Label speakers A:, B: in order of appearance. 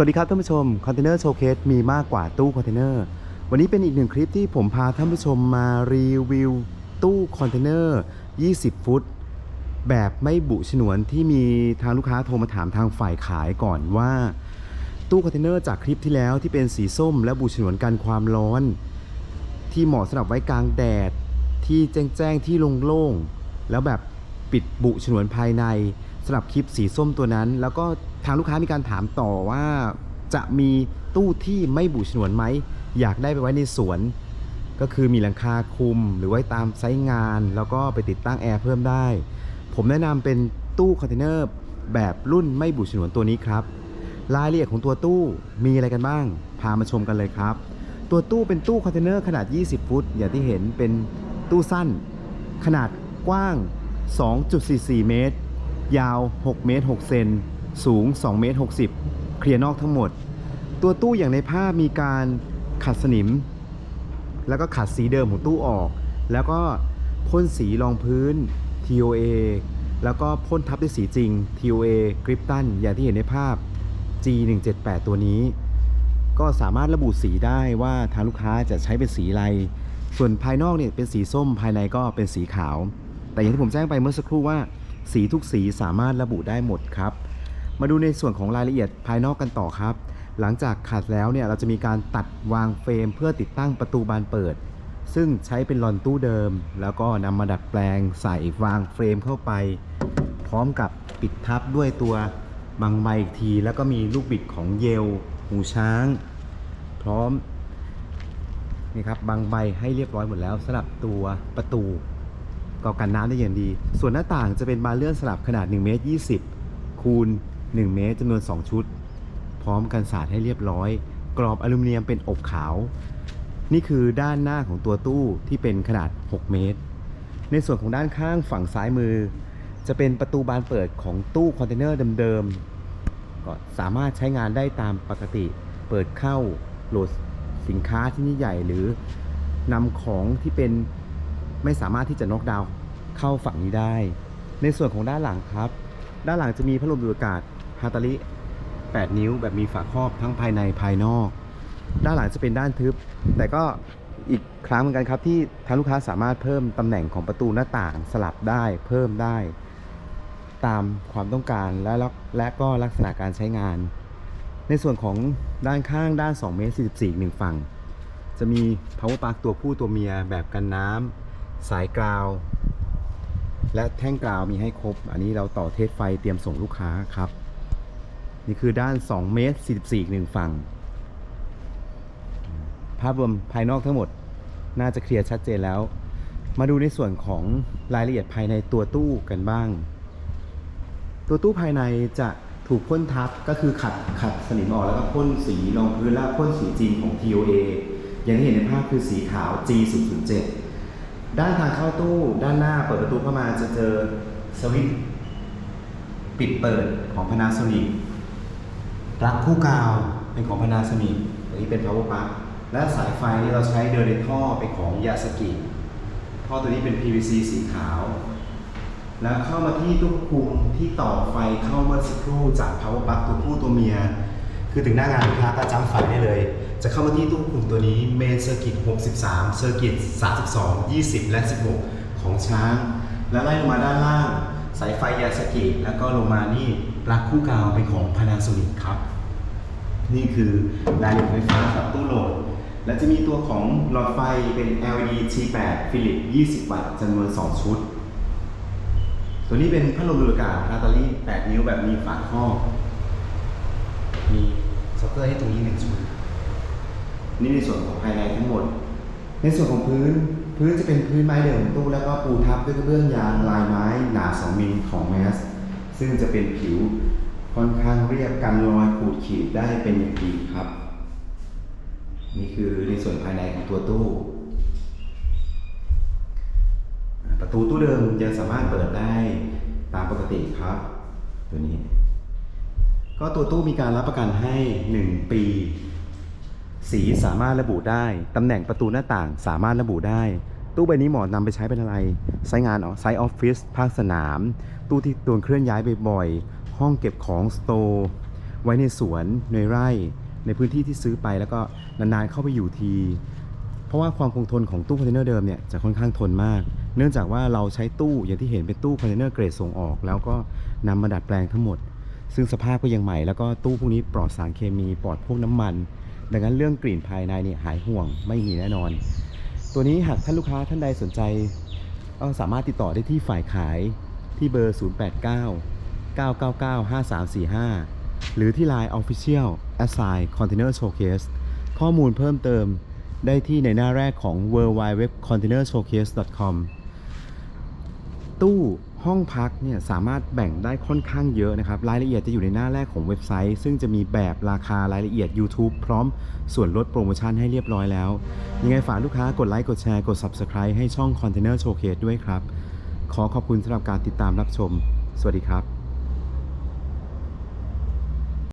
A: สวัสดีครับท่านผู้ชมคอนเทนเนอร์โชว์เคสมีมากกว่าตู้คอนเทนเนอร์วันนี้เป็นอีกหนึ่งคลิปที่ผมพาท่านผู้ชมมารีวิวตู้คอนเทนเนอร์ 20 ฟุต แบบไม่บุฉนวนที่มีทางลูกค้าโทรมาถามทางฝ่ายขายก่อนว่า ตู้คอนเทนเนอร์จากคลิปที่แล้วที่เป็นสีส้มและบุฉนวนกันความร้อน ที่เหมาะสำหรับไว้กลางแดดที่แจ้งๆที่โล่งๆแล้วแบบปิดบุฉนวนภายใน สำหรับคลิปสีส้มตัวนั้น แล้วก็ทางลูกค้ามีการถามต่อว่า จะมีตู้ที่ไม่บุฉนวนไหม อยากได้ไปไว้ในสวน ก็คือมีหลังคาคลุมหรือไว้ตามไซต์งาน แล้วก็ไปติดตั้งแอร์เพิ่มได้ ผมแนะนำเป็นตู้คอนเทนเนอร์แบบรุ่นไม่บุฉนวนตัวนี้ครับรายละเอียดของตัวตู้มีอะไรกันบ้าง พามาชมกันเลยครับ ตัวตู้เป็นตู้คอนเทนเนอร์ขนาด 20 ฟุต อย่างที่เห็นเป็นตู้สั้น ขนาดกว้าง 2.44 เมตร ยาว 6 เมตร 6 เซน สูง 2 เมตร 60 เคลียร์นอกทั้งหมด ตัวตู้อย่างในภาพมีการขัดสนิม แล้วก็ขัดสีเดิมของตู้ออก แล้วก็พ่นสีรองพื้น TOA แล้วก็พ่นทับด้วยสีจริง TOA กริปตันอย่างที่เห็นในภาพ G178 ตัวนี้ ก็สามารถระบุสีได้ว่าทางลูกค้าจะใช้เป็นสีอะไร ส่วนภายนอกเนี่ยเป็นสีส้มภายในก็เป็นสีขาว แต่อย่างที่ผมแจ้งไปเมื่อสักครู่ว่า สีทุกสีสามารถระบุได้หมดครับ มาดูในส่วนของรายละเอียดภายนอกกันต่อครับ หลังจากขัดแล้วเนี่ยเราจะมีการตัดวางเฟรม เพื่อติดตั้งประตูบานเปิด ซึ่งใช้เป็นลอนตู้เดิม แล้วก็นำมาดัดแปลงใส่วางเฟรมเข้าไป พร้อมกับปิดทับด้วยตัวบางใบอีกที แล้วก็มีลูกบิดของเยลหูช้าง พร้อมนี่ครับบางใบให้เรียบร้อยหมดแล้วสำหรับตัวประตู ก็กันน้ำได้อย่างดี ส่วนหน้าต่างจะเป็นบานเลื่อนสลับขนาด1เมตร20 คูณ 1 เมตรจำนวน 2 ชุด พร้อมกันสาดให้เรียบร้อย กรอบอลูมิเนียมเป็นอบขาว นี่คือด้านหน้าของตัวตู้ที่เป็นขนาด 6 เมตร ในส่วนของด้านข้างฝั่งซ้ายมือ จะเป็นประตูบานเปิดของตู้คอนเทนเนอร์เดิมๆ ก็สามารถใช้งานได้ตามปกติ เปิดเข้าโหลดสินค้าที่นี่ใหญ่หรือนำของที่เป็น ไม่สามารถที่จะนกดาวเข้าฝั่งนี้ได้ ในส่วนของด้านหลังครับ ด้านหลังจะมีพัดลมดูดอากาศฮาตาลิ8 นิ้วแบบมีฝาครอบทั้งภายในภายนอก ด้านหลังจะเป็นด้านทึบ แต่ก็อีกครั้งเหมือนกันครับที่ทางลูกค้าสามารถเพิ่มตำแหน่งของประตูหน้าต่างสลับได้เพิ่มได้ ตามความต้องการและและและก็ลักษณะการใช้งาน ในส่วนของด้านข้างด้าน2เมตร44อีกหนึ่งฝั่ง จะมี power plug ตัวผู้ตัวเมียแบบกันน้ำ สายกราว และแท่งกราวมีให้ครบ อันนี้เราต่อเทสไฟเตรียมส่งลูกค้าครับ นี่คือด้าน 2 เมตร 44 อีกหนึ่งฝั่ง ภาพรวมภายนอกทั้งหมดน่าจะเคลียร์ชัดเจนแล้ว มาดูในส่วนของรายละเอียดภายในตัวตู้กันบ้าง ตัวตู้ภายในจะถูกพ่นทับก็คือขัดขัดสนิมออกแล้วก็พ่นสีรองพื้นและพ่นสีจริงของ TOA อย่างที่เห็นในภาพคือสีขาว G007 ด้านทางเข้าตู้ด้านหน้าเปิดประตูเข้ามาจะเจอสวิตช์ปิดเปิดของ Panasonic ปลั๊กคู่กาวเป็นของ Panasonic อันนี้เป็น power plug และสายไฟนี่เราใช้เดินในท่อเป็นของยาสกิท่อตัวนี้เป็น PVC สีขาว แล้วเข้ามาที่ตู้ควบคุมที่ต่อไฟเข้าเมื่อสักครู่จาก power plug ตัวผู้ตัวเมีย คือถึงหน้างานลูกค้าก็จำไฟได้เลย จะเข้ามาที่ตู้คุมตัวนี้ main circuit 63 circuit 32 20 และ 16 ของช้าง แล้วไล่ลงมาด้านล่าง สายไฟยาสกิ แล้วก็ลงมานี่ปลั๊กคู่กาวเป็นของ Panasonic ครับ นี่คือรายละเอียดไฟฟ้ากับตู้โหลด และจะมีตัวของหลอดไฟเป็น LED T8 ฟิลิป20 วัตต์จำนวน 2 ชุด ตัวนี้เป็นพัดลมดูดอากาศนาตาลี่8นิ้วแบบมีฝาครอบมี ซ็อกเกอร์ให้ตรงนี้หนึ่งชุดนี่ในส่วนของภายในทั้งหมด ในส่วนของพื้น พื้นจะเป็นพื้นไม้เดิมของตู้แล้วก็ปูทับด้วยกระเบื้องยางลายไม้หนา 2มิลของแมส ซึ่งจะเป็นผิวค่อนข้างเรียบกันรอยขูดขีดได้เป็นอย่างดีครับ นี่คือในส่วนภายในของตัวตู้ ประตูตู้เดิมยังสามารถเปิดได้ตามปกติครับ ตัวนี้ ก็ตัวตู้มีการรับประกันให้ 1 ปี สีสามารถระบุได้ ตำแหน่งประตูหน้าต่างสามารถระบุได้ ตู้ใบนี้เหมาะนำไปใช้เป็นอะไรไซต์งานไซต์ออฟฟิศภาคสนาม ตู้ที่โดนเคลื่อนย้ายบ่อยๆ ห้องเก็บของสโตร์ไว้ในสวนในไร่ ในพื้นที่ที่ซื้อไปแล้วก็นานๆเข้าไปอยู่ที เพราะว่าความคงทนของตู้คอนเทนเนอร์เดิมเนี่ยจะค่อนข้างทนมาก เนื่องจากว่าเราใช้ตู้อย่างที่เห็นเป็นตู้คอนเทนเนอร์เกรดส่งออก แล้วก็นำมาดัดแปลงทั้งหมด ซึ่งสภาพก็ยังใหม่แล้วก็ตู้พวกนี้ปลอดสารเคมีปลอดพวกน้ำมัน ดังนั้นเรื่องกลิ่นภายในเนี่ยหายห่วงไม่มีแน่นอน ตัวนี้หากท่านลูกค้าท่านใดสนใจก็สามารถติดต่อได้ที่ฝ่ายขายที่เบอร์ 089 999 5345 หรือที่ Line Official Assign Container Showcase ข้อมูลเพิ่มเติมได้ที่ในหน้าแรกของ w w w c o n t a i n e r s h o w c a s e c o m ตู้ ห้องพักเนี่ยสามารถแบ่งได้ค่อนข้างเยอะนะครับ รายละเอียดจะอยู่ในหน้าแรกของเว็บไซต์ ซึ่งจะมีแบบราคารายละเอียด YouTube พร้อมส่วนลดโปรโมชั่นให้เรียบร้อยแล้ว ยังไงฝากลูกค้ากดไลค์กดแชร์กด Subscribe ให้ช่อง Container Showcase ด้วยครับ ขอขอบคุณสำหรับการติดตามรับชม สวัสดีครับ